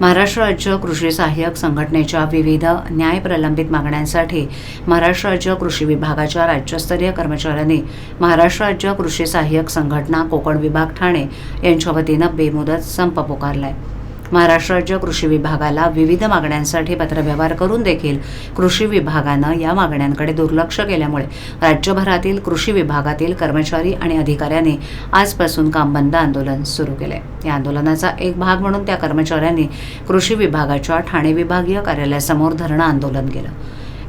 महाराष्ट्र राज्य कृषी सहाय्यक संघटनेच्या विविध न्याय प्रलंबित मागण्यांसाठी महाराष्ट्र राज्य कृषी विभागाच्या राज्यस्तरीय कर्मचाऱ्यांनी महाराष्ट्र राज्य कृषी सहाय्यक संघटना कोकण विभाग ठाणे यांच्या वतीनं बेमुदत संप पुकारलाय. महाराष्ट्र राज्य कृषी विभागाला विविध मागण्यांसाठी पत्रव्यवहार करून देखील कृषी विभागानं या मागण्यांकडे दुर्लक्ष केल्यामुळे राज्यभरातील कृषी विभागातील कर्मचारी आणि अधिकाऱ्यांनी आजपासून कामबंद आंदोलन सुरू केले या आंदोलनाचा एक भाग म्हणून त्या कर्मचाऱ्यांनी कृषी विभागाच्या ठाणे विभागीय कार्यालयासमोर धरणं आंदोलन केलं.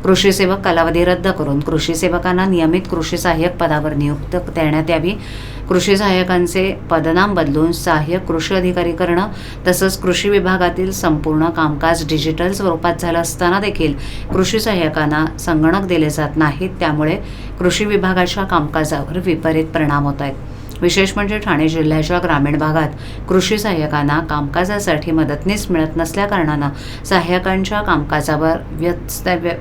कृषी सेवक कालावधी रद्द करून कृषी सेवकांना नियमित कृषी सहाय्यक पदावर नियुक्त देण्यात यावी. कृषी सहाय्यकांचे पदनाम बदलून सहाय्यक कृषी अधिकारी करणं तसंच कृषी विभागातील संपूर्ण कामकाज डिजिटल स्वरूपात झालं असताना देखील कृषी सहाय्यकांना संगणक दिले जात नाहीत. त्यामुळे कृषी विभागाच्या कामकाजावर विपरीत परिणाम होत आहेत. विशेष म्हणजे ठाणे जिल्ह्याच्या ग्रामीण भागात कृषी सहाय्यकांना कामकाजासाठी मदतनीस मिळत नसल्याकारणानं सहाय्यकांच्या कामकाजावर व्यस्त व्य-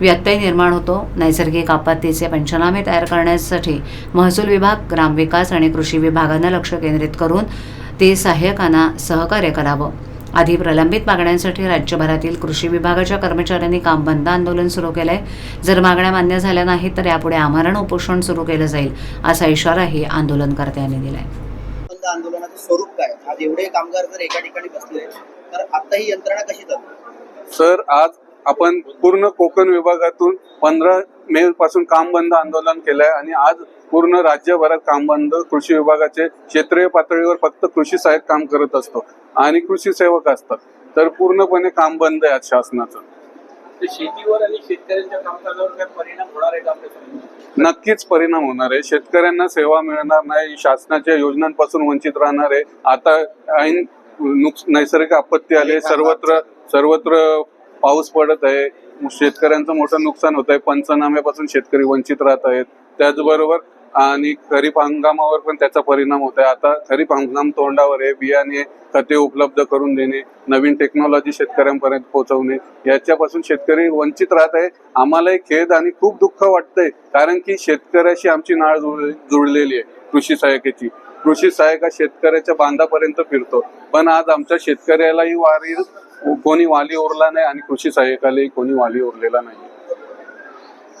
व्यत्यय निर्माण होतो. नैसर्गिक आपत्तीचे पंचनामे तयार करण्यासाठी महसूल विभाग ग्रामविकास आणि कृषी विभागानं लक्ष केंद्रित करून ते सहाय्यकांना सहकार्य करावं. आधी प्रलंबित मागण्यांसाठी राज्यभरातील कृषी विभागाच्या कर्मचाऱ्यांनी काम बंद आंदोलन सुरू केलंय. जर मागण्या मान्य झाल्या नाहीत तर यापुढे आमरण उपोषण सुरू केलं जाईल असा इशाराही आंदोलनकर्त्यांनी दिलाय. बंद आंदोलनाचं स्वरूप काय? आज एवढे कामगार जर एका ठिकाणी बसले तर आता ही यंत्रणा कशी चालते? सर आज आपण पूर्ण कोकण विभागातून पंधरा मे पासून काम बंद आंदोलन केलंय आणि आज पूर्ण राज्यभरात काम बंद. कृषी विभागाचे क्षेत्रीय पातळीवर फक्त कृषी सहाय्यक काम करत असतो आणि कृषी सेवक असतात. तर पूर्णपणे काम बंद आहे आज शासनाचं. शेतीवर आणि शेतकऱ्यांच्या कामकाजावर काय परिणाम होणार आहे का आपल्या? नक्कीच परिणाम होणार आहे. शेतकऱ्यांना सेवा मिळणार नाही. शासनाच्या योजनांपासून वंचित राहणार आहे. आता ऐन नैसर्गिक आपत्ती आले सर्वत्र सर्वत्र पाऊस पडत आहे. शेतकऱ्यांचं मोठं नुकसान होत आहे पंचनाम्यापासून शेतकरी वंचित राहत आहेत. त्याचबरोबर आणि खरीप हंगामावर पण त्याचा परिणाम होत आहे आता खरीप हंगाम तोंडावर आहे. बियाणे खते उपलब्ध करून देणे नवीन टेक्नॉलॉजी शेतकऱ्यांपर्यंत पोहोचवणे याच्यापासून शेतकरी वंचित राहत आहे. आम्हालाही खेद आणि खूप दुःख वाटतंय. कारण की शेतकऱ्याशी आमची नाळ जुळ- जुळलेली आहे कृषी सहाय्यकेची. कृषी सहाय्यका शेतकऱ्याच्या बांधापर्यंत फिरतो. पण आज आमच्या शेतकऱ्यालाही वारी कोणी वाली उरला नाही आणि कृषी सहाय्यकालाही कोणी वाली उरलेला नाही.